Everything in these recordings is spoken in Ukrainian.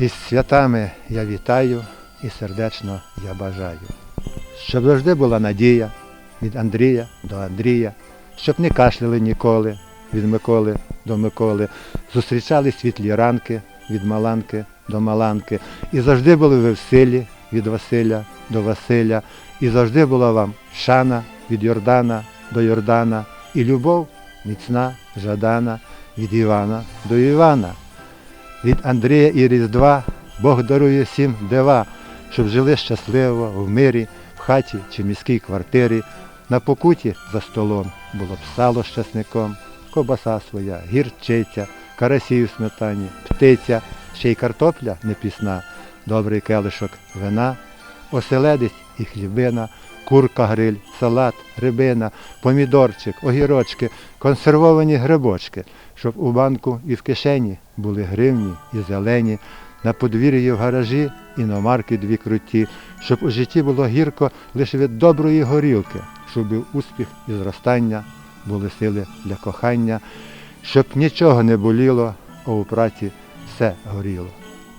Із святами я вітаю і сердечно я бажаю. Щоб завжди була надія від Андрія до Андрія, щоб не кашляли ніколи від Миколи до Миколи, зустрічали світлі ранки від Маланки до Маланки, і завжди були ви в силі від Василя до Василя, і завжди була вам шана від Йордана до Йордана, і любов міцна, жадана від Івана до Івана. Від Андрія і Різдва Бог дарує всім дива, щоб жили щасливо в мирі, в хаті чи міській квартирі. На покуті за столом було б сало з часником, кобаса своя, гірчиця, карасі в сметані, птиця, ще й картопля непісна, добрий келишок вина, оселедець і хлібина, курка гриль, салат, рибина, помідорчик, огірочки, консервовані грибочки, щоб у банку і в кишені були гривні і зелені, на подвір'ї в гаражі іномарки дві круті, щоб у житті було гірко лише від доброї горілки, щоб був успіх і зростання, були сили для кохання, щоб нічого не боліло, а у праці все горіло.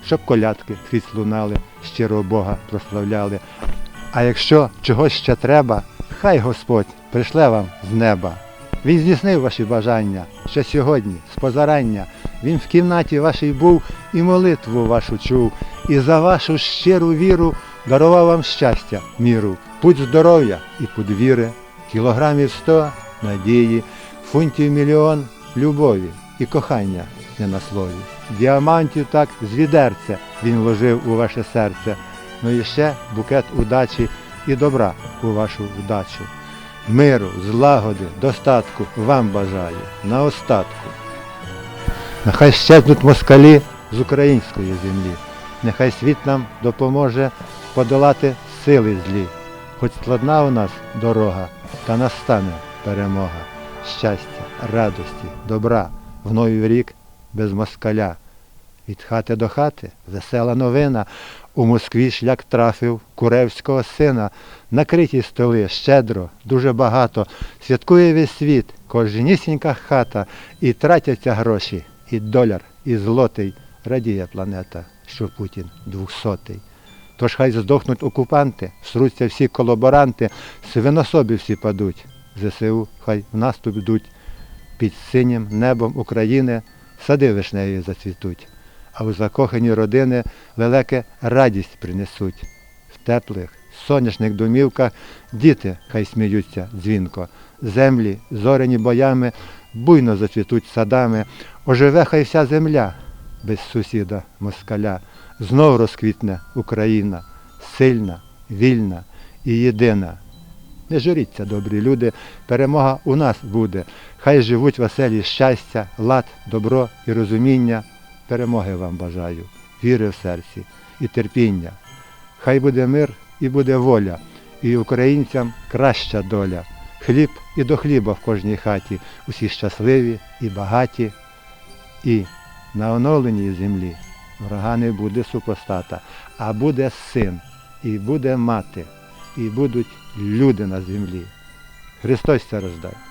Щоб колядки скрізь лунали, щиро Бога прославляли. А якщо чогось ще треба, хай Господь прийшле вам з неба. Він здійснив ваші бажання ще сьогодні, з позарання. Він в кімнаті вашій був і молитву вашу чув, і за вашу щиру віру дарував вам щастя, міру, путь здоров'я і путь віри, кілограмів сто надії, фунтів мільйон любові і кохання не на слові. Діамантів так з відерця він вложив у ваше серце, ну і ще букет удачі і добра у вашу вдачу. Миру, злагоди, достатку вам бажаю на остатку. Нехай щезнуть москалі з української землі. Нехай світ нам допоможе подолати сили злі. Хоч складна у нас дорога, та настане перемога. Щастя, радості, добра в новий рік без москаля. Від хати до хати весела новина. У Москві шлях трафив куревського сина. Накриті столи щедро, дуже багато. Святкує весь світ, кожнісінька хата. І тратяться гроші, і доляр, і злотий. Радіє планета, що Путін двохсотий. Тож хай здохнуть окупанти, всруться всі колаборанти, свинособі всі падуть. ЗСУ хай в наступ йдуть. Під синім небом України сади вишневі зацвітуть, а у закохані родини лелеки радість принесуть. В теплих, сонячних домівках діти хай сміються дзвінко, землі, зоряні боями, буйно зацвітуть садами, оживе хай вся земля без сусіда москаля. Знов розквітне Україна, сильна, вільна і єдина. Не журіться, добрі люди, перемога у нас буде. Хай живуть веселі щастя, лад, добро і розуміння. Перемоги вам бажаю, віри в серці і терпіння. Хай буде мир і буде воля, і українцям краща доля. Хліб і до хліба в кожній хаті, усі щасливі і багаті. І на оновленій землі врага не буде супостата, а буде син, і буде мати, і будуть люди на землі. Христос це рождає.